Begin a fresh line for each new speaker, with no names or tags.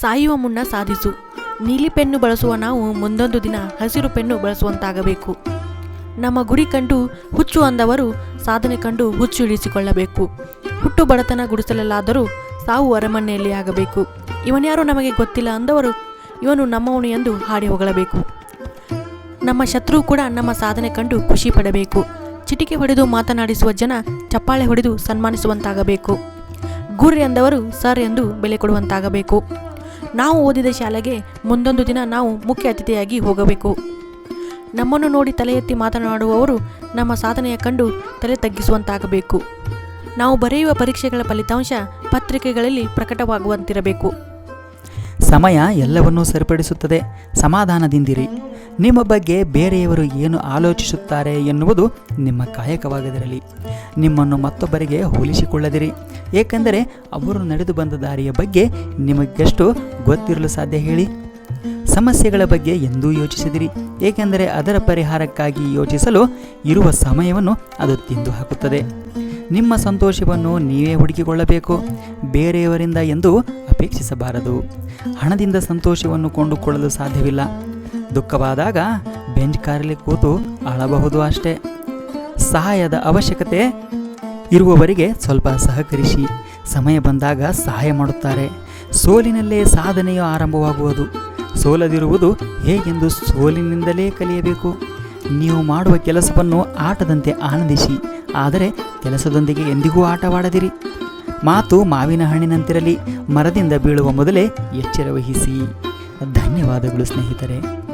ಸಾಯುವ ಮುನ್ನ ಸಾಧಿಸು. ನೀಲಿ ಪೆನ್ನು ಬಳಸುವ ನಾವು ಮುಂದೊಂದು ದಿನ ಹಸಿರು ಪೆನ್ನು ಬಳಸುವಂತಾಗಬೇಕು. ನಮ್ಮ ಗುರಿ ಕಂಡು ಹುಚ್ಚು ಅಂದವರು ಸಾಧನೆ ಕಂಡು ಹುಚ್ಚು ಇಳಿಸಿಕೊಳ್ಳಬೇಕು. ಹುಟ್ಟು ಬಡತನ ಗುಡಿಸಲಲ್ಲಾದರೂ ಸಾವು ಅರಮನೆಯಲ್ಲಿ ಆಗಬೇಕು. ಇವನ್ಯಾರು ನಮಗೆ ಗೊತ್ತಿಲ್ಲ ಅಂದವರು ಇವನು ನಮ್ಮವನು ಎಂದು ಹಾಡಿ ಹೊಗಳಬೇಕು. ನಮ್ಮ ಶತ್ರು ಕೂಡ ನಮ್ಮ ಸಾಧನೆ ಕಂಡು ಖುಷಿ ಪಡಬೇಕು. ಚಿಟಿಕೆ ಹೊಡೆದು ಮಾತನಾಡಿಸುವ ಜನ ಚಪ್ಪಾಳೆ ಹೊಡೆದು ಸನ್ಮಾನಿಸುವಂತಾಗಬೇಕು. ಗುರ್ ಎಂದವರು ಸರ್ ಎಂದು ಬೆಲೆ ಕೊಡುವಂತಾಗಬೇಕು. ನಾವು ಓದಿದ ಶಾಲೆಗೆ ಮುಂದೊಂದು ದಿನ ನಾವು ಮುಖ್ಯ ಅತಿಥಿಯಾಗಿ ಹೋಗಬೇಕು. ನಮ್ಮನ್ನು ನೋಡಿ ತಲೆ ಎತ್ತಿ ಮಾತನಾಡುವವರು ನಮ್ಮ ಸಾಧನೆಯ ಕಂಡು ತಲೆ ತಗ್ಗಿಸುವಂತಾಗಬೇಕು. ನಾವು ಬರೆಯುವ ಪರೀಕ್ಷೆಗಳ ಫಲಿತಾಂಶ ಪತ್ರಿಕೆಗಳಲ್ಲಿ ಪ್ರಕಟವಾಗುವಂತಿರಬೇಕು.
ಸಮಯ ಎಲ್ಲವನ್ನೂ ಸರಿಪಡಿಸುತ್ತದೆ. ಸಮಾಧಾನದಿಂದಿರಿ. ನಿಮ್ಮ ಬಗ್ಗೆ ಬೇರೆಯವರು ಏನು ಆಲೋಚಿಸುತ್ತಾರೆ ಎನ್ನುವುದು ನಿಮ್ಮ ಕಾಯಕವಾಗದಿರಲಿ ನಿಮ್ಮನ್ನು ಮತ್ತೊಬ್ಬರಿಗೆ ಹೋಲಿಸಿಕೊಳ್ಳದಿರಿ. ಏಕೆಂದರೆ ಅವರು ನಡೆದು ಬಂದ ದಾರಿಯ ಬಗ್ಗೆ ನಿಮಗೆಷ್ಟು ಗೊತ್ತಿರಲು ಸಾಧ್ಯ ಹೇಳಿ. ಸಮಸ್ಯೆಗಳ ಬಗ್ಗೆ ಎಂದೂ ಯೋಚಿಸಿದಿರಿ. ಏಕೆಂದರೆ ಅದರ ಪರಿಹಾರಕ್ಕಾಗಿ ಯೋಚಿಸಲು ಇರುವ ಸಮಯವನ್ನು ಅದು ತಿಂದು ಹಾಕುತ್ತದೆ. ನಿಮ್ಮ ಸಂತೋಷವನ್ನು ನೀವೇ ಹುಡುಕಿಕೊಳ್ಳಬೇಕು. ಬೇರೆಯವರಿಂದ ಎಂದು ಅಪೇಕ್ಷಿಸಬಾರದು. ಹಣದಿಂದ ಸಂತೋಷವನ್ನು ಕೊಂಡುಕೊಳ್ಳಲು ಸಾಧ್ಯವಿಲ್ಲ. ದುಃಖವಾದಾಗ ಬೆಂಚ್ ಕಾರಲ್ಲಿ ಕೂತು ಅಳಬಹುದು ಅಷ್ಟೇ. ಸಹಾಯದ ಅವಶ್ಯಕತೆ ಇರುವವರಿಗೆ ಸ್ವಲ್ಪ ಸಹಕರಿಸಿ. ಸಮಯ ಬಂದಾಗ ಸಹಾಯ ಮಾಡುತ್ತಾರೆ. ಸೋಲಿನಲ್ಲೇ ಸಾಧನೆಯು ಆರಂಭವಾಗುವುದು. ಸೋಲದಿರುವುದು ಹೇಗೆಂದು ಸೋಲಿನಿಂದಲೇ ಕಲಿಯಬೇಕು. ನೀವು ಮಾಡುವ ಕೆಲಸವನ್ನು ಆಟದಂತೆ ಆನಂದಿಸಿ. ಆದರೆ ಕೆಲಸದೊಂದಿಗೆ ಎಂದಿಗೂ ಆಟವಾಡದಿರಿ. ಮಾತು ಮಾವಿನ ಹಣ್ಣಿನಂತಿರಲಿ ಮರದಿಂದ ಬೀಳುವ ಮೊದಲೇ ಎಚ್ಚರ ವಹಿಸಿ ಧನ್ಯವಾದಗಳು ಸ್ನೇಹಿತರೆ.